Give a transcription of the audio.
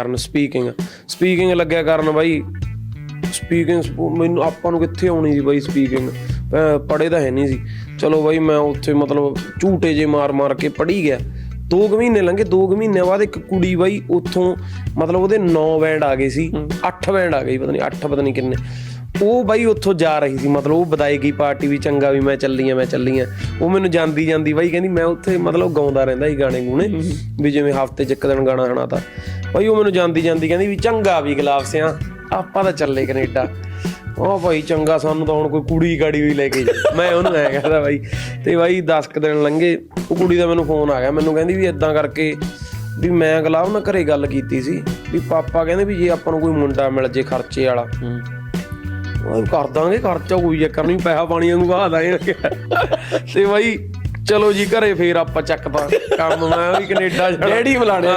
ਕਰਨ speaking speaking ਲੱਗਿਆ ਕਰਨ ਬਾਈ ਸਪੀਕਿੰਗ ਮੈਨੂੰ ਆਪਾਂ ਨੂੰ ਕਿੱਥੇ ਆਉਣੀ ਸੀ ਬਾਈ ਸਪੀਕਿੰਗ ਪੜੇ ਤਾਂ ਹੈ ਨਹੀਂ ਸੀ। ਚਲੋ ਬਾਈ ਮੈਂ ਉੱਥੇ ਮਤਲਬ ਝੂਟੇ ਜੇ ਮਾਰ ਮਾਰ ਕੇ ਪੜੀ ਗਿਆ। ਦੋ ਕੁ ਮਹੀਨੇ ਲੰਘੇ ਦੋ ਕੁ ਮਹੀਨੇ ਬਾਅਦ ਇੱਕ ਕੁੜੀ ਬਾਈ ਉੱਥੋਂ ਮਤਲਬ ਉਹਦੇ 9 ਬੈਂਡ ਆ ਗਏ ਸੀ। 8 ਬੈਂਡ ਆ ਗਏ ਪਤਾ ਨਹੀਂ 8 ਪਤਾ ਨਹੀਂ ਕਿੰਨੇ। ਉਹ ਬਾਈ ਉੱਥੋਂ ਜਾ ਰਹੀ ਸੀ ਮਤਲਬ ਉਹ ਵਧਾਏਗੀ ਪਾਰਟੀ ਵੀ ਚੰਗਾ ਵੀ ਮੈਂ ਚੱਲੀ ਆ ਮੈਂ ਚੱਲੀ ਆ। ਉਹ ਮੈਨੂੰ ਜਾਂਦੀ ਜਾਂਦੀ ਬਾਈ ਕਹਿੰਦੀ ਮੈਂ ਉੱਥੇ ਮਤਲਬ ਗਾਉਂਦਾ ਰਹਿੰਦਾ ਸੀ ਗਾਣੇ ਗੂਣੇ ਵੀ ਜਿਵੇਂ ਹਫ਼ਤੇ ਚ ਇੱਕ ਦਿਨ ਗਾਣਾ ਹਣਾ ਤਾਂ ਬਾਈ ਉਹ ਮੈਨੂੰ ਜਾਂਦੀ ਜਾਂਦੀ ਕਹਿੰਦੀ ਵੀ ਚੰਗਾ ਵੀ ਗਲਾਬ ਸਿਆ ਆਪਾਂ ਤਾਂ ਚੱਲੇ ਕੈਨੇਡਾ। ਉਹ ਭਾਈ ਚੰਗਾ ਸਾਨੂੰ ਤਾਂ ਹੁਣ ਕੋਈ ਕੁੜੀ ਗਾੜੀ ਵੀ ਲੈ ਕੇ ਜਾ ਮੈਂ ਉਹਨੂੰ ਐ ਕਹਿੰਦਾ ਬਾਈ ਤੇ ਬਾਈ 10 ਕੁ ਦਿਨ ਲੰਘੇ ਉਹ ਕੁੜੀ ਦਾ ਮੈਨੂੰ ਫੋਨ ਆ ਗਿਆ ਮੈਨੂੰ ਕਹਿੰਦੀ ਵੀ ਇਦਾਂ ਕਰਕੇ ਵੀ ਮੈਂ ਗਲਾਬ ਨਾਲ ਘਰੇ ਗੱਲ ਕੀਤੀ ਸੀ ਵੀ ਪਾਪਾ ਕਹਿੰਦੇ ਵੀ ਜੇ ਆਪਾਂ ਨੂੰ ਕੋਈ ਮੁੰਡਾ ਮਿਲ ਜੇ ਖਰਚੇ ਵਾਲਾ ਉਹ ਕਰ ਦਾਂਗੇ ਖਰਚਾ ਕੋਈ ਚੱਕਰ ਨਹੀਂ ਪੈਸਾ ਪਾਣੀ ਵਾਂਗੂ ਵਹਾ ਦਾਂਗੇ। ਤੇ ਬਾਈ, ਚਲੋ ਜੀ, ਘਰੇ ਫੇਰ ਆਪਾਂ ਚੱਕਦਾ ਕੰਮ, ਮੈਂ ਵੀ ਕੈਨੇਡਾ ਜਾਣਾ। ਡੈਡੀ ਬੁਲਾਣੇ